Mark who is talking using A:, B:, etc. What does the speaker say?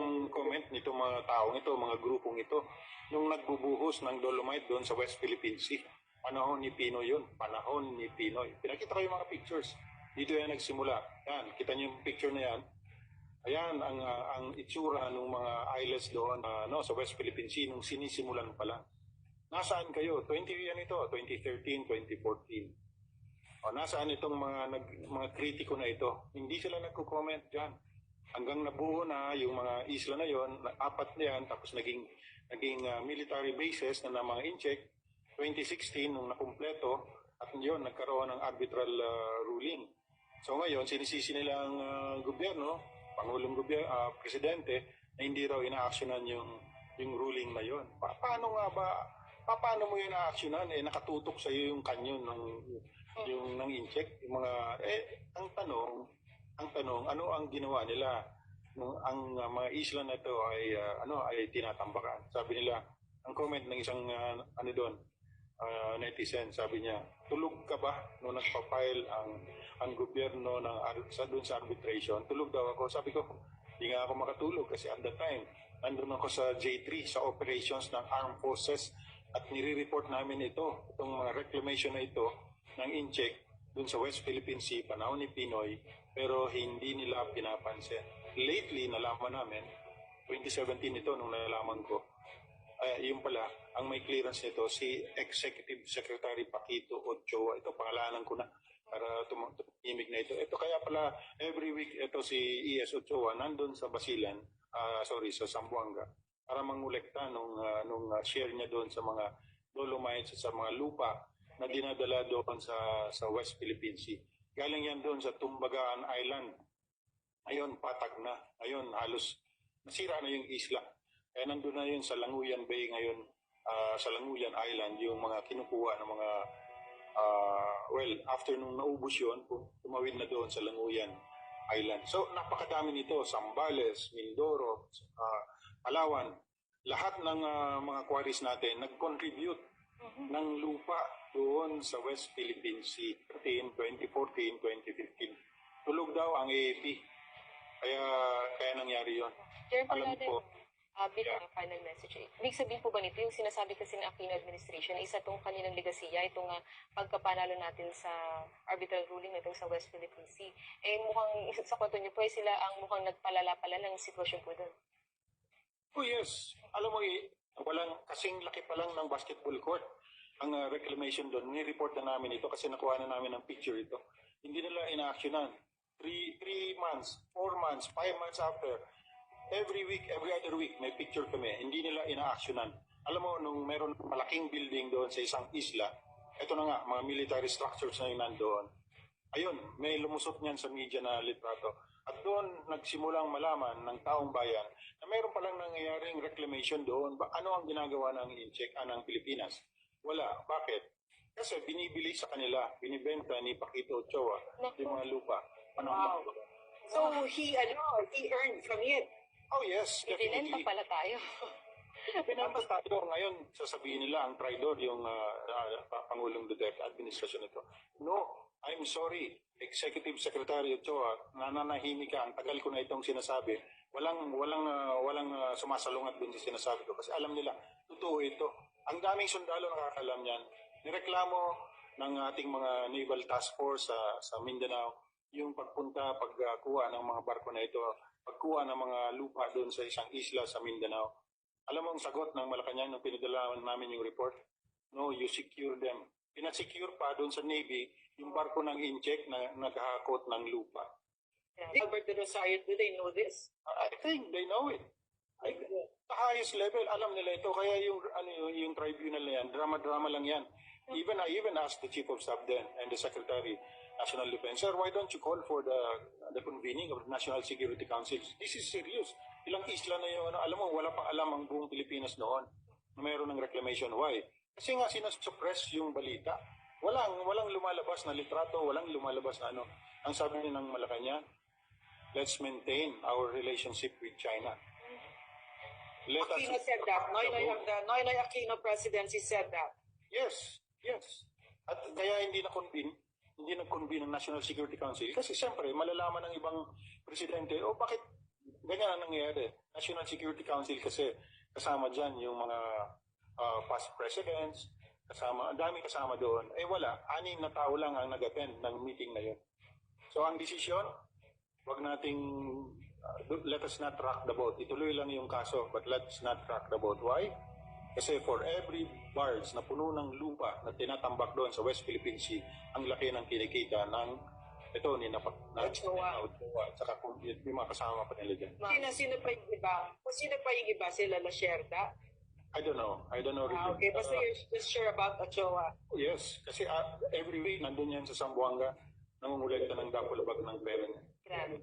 A: ang comment nito mga taong ito, mga grupong ito, nung nagbubuhos ng dolomite doon sa West Philippine Sea. Panahon ni Pinoy yun. Panahon ni Pinoy. Pinakita ko yung mga pictures. Dito yan nagsimula. Yan, kita niyo yung picture na yan. Ayan ang ah, ang itsura ng mga islets doon ah, no, sa West Philippine Sea nung sinisimulan pa lang. Nasaan kayo? 20 yan ito, 2013, 2014. O nasaan itong mga nag, mga kritiko na ito? Hindi sila nagko-comment diyan. Hanggang nabuo na yung mga isla na yon, apat na yan, tapos naging naging ah, military bases na ng mga incheck 2016 nung nakumpleto at yun nagkaroon ng arbitral ah, ruling. So ngayon sinisisi nila ang ah, gobyerno, pangulong gobyerno, ah, presidente na hindi raw inaaksyonan yung yung ruling na yon. Pa- paano nga ba pa- paano mo yun inaaksyonan eh nakatutok sa iyo yung kanyon ng yung ng incheck, yung mga eh ang tanong ang tanong ano ang ginawa nila? Nung ang ah, mga isla na ito ay ah, ano ay tinatambakan. Sabi nila ang comment ng isang ah, ano doon ah, netizen sabi niya tulog ka ba? Nung nagpa-file ang ang gobyerno ng sa doon sa arbitration. Tulog daw ako. Sabi ko hindi nga ako makatulog kasi at that time nandun ako sa J3 sa operations ng armed forces at nire-report namin ito itong mga reclamation na ito ng incheck doon sa West Philippine Sea panahon ni Pinoy pero hindi nila pinapansin lately nalaman namin 2017 ito nung nalaman ko ay yung pala, ang may clearance nito, si Executive Secretary Paquito Ochoa. Ito, pangalanan ko na para tum- tumimik na ito. Ito kaya pala, every week, ito si ES Ochoa, nandun sa Basilan, ah, sorry, sa Zamboanga, para mangulekta nung, ah, nung ah, share niya doon sa mga dolomites sa mga lupa na dinadala doon sa, sa West Philippine Sea. Galing yan doon sa Tumbagaan Island. Ayun, patag na. Ayun, halos nasira na yung isla. Kaya nandun na yun sa Languyan Bay ngayon, ah, sa Languyan Island, yung mga kinukuha ng mga, ah, well, after nung naubos yun, tumawid na doon sa Languyan Island. So, napakadami nito, Sambales, Mindoro, ah, Palawan, lahat ng ah, mga quarries natin nag-contribute ng lupa doon sa West Philippine Sea 13, 2014, 2015. Tulog daw ang AAP. Kaya, kaya nangyari yon.
B: Chair
A: Alam ko,
B: uh, bilang final message, eh, ibig sabihin po ba nito yung sinasabi kasi ng Aquino administration, isa itong kanilang legasiya, itong uh, pagkapanalo natin sa arbitral ruling na sa West Philippine Sea. Eh mukhang, sa kwento niyo po, eh, sila ang mukhang nagpalala-palala ng sitwasyon po doon.
A: Oh yes. Alam mo, eh, walang kasing laki pa lang ng basketball court ang uh, reclamation doon. Ni-report na namin ito kasi nakuha na namin ng picture ito. Hindi nila ina-actionan. Three, three months, four months, five months after, every week, every other week, may picture kami. Hindi nila ina-actionan. Alam mo, nung meron malaking building doon sa isang isla, ito na nga, mga military structures na yung nandoon. Ayun, may lumusot niyan sa media na litrato. At doon nagsimulang malaman ng taong bayan mayroon palang nangyayaring reclamation doon. Ba, ano ang ginagawa ng Incheck, ah, ng Pilipinas? Wala. Bakit? Kasi binibili sa kanila, binibenta ni Paquito Ochoa yung mga lupa. Ano
C: Wow. So he ano, he earned from it.
A: Oh yes,
B: Ibinenta
A: definitely.
B: pala tayo.
A: Pinantas tayo ngayon, sasabihin nila ang traidor yung ah, ah, Pangulong Duterte administration nito. No, I'm sorry. Executive Secretary Ochoa, nananahimik ka. Ang tagal ko na itong sinasabi. Walang walang ah, walang ah, sumasalungat dun sa sinasabi ko kasi alam nila totoo ito. Ang daming sundalo nakakalam niyan. Nireklamo ng ating mga naval task force sa sa Mindanao yung pagpunta, pagkuha ng mga barko na ito, pagkuha ng mga lupa doon sa isang isla sa Mindanao. Alam mo ang sagot ng Malacanang nung pinadala namin yung report? No, you secure them. Pinasecure pa doon sa Navy yung barko ng incheck na naghahakot ng lupa.
C: Albert de Rosario, do they know this?
A: I think they know it. I, sa highest level, alam nila ito. Kaya yung, ano, yung, yung tribunal na yan, drama-drama lang yan. Even I even asked the Chief of Staff then and the Secretary National Defense, Sir, why don't you call for the the convening of the National Security Council? This is serious. Ilang isla na yun. Ano, alam mo, wala pang alam ang buong Pilipinas noon na mayroon ng reclamation. Why? Kasi nga sinasuppress yung balita. Walang, walang lumalabas na litrato, walang lumalabas na ano. Ang sabi niya ng Malacanang, let's maintain our relationship with China. Let us-
C: Aquino said that. Noynoy of the Noynoy Aquino presidency said that.
A: Yes, yes. At kaya hindi na convene, hindi na convene ng National Security Council kasi siyempre malalaman ng ibang presidente, oh bakit ganyan ang nangyayari. National Security Council kasi kasama dyan yung mga ah, past presidents, kasama, ang dami kasama doon. Eh wala, anim na tao lang ang nag-attend ng meeting na yun. So ang desisyon, wag nating, ah, let us not rock the boat. Ituloy lang yung kaso, but let's not rock the boat. Why? Kasi for every barge na puno ng lupa na tinatambak doon sa West Philippine Sea, ang laki ng kinikita ng ito ni Napak na
C: Ochoa.
A: At saka kung yung mga kasama pa nila dyan.
C: Sino, sino pa yung iba? Kung sino pa yung iba? Sila Lacerda?
A: I don't know. I don't know.
C: Ah, okay, basta
A: Uh,
C: you're just sure about Ochoa.
A: yes, kasi ah, every week nandun yan sa Zamboanga, nangungulekta ng dapulabag ng pera niya.
B: Grabe.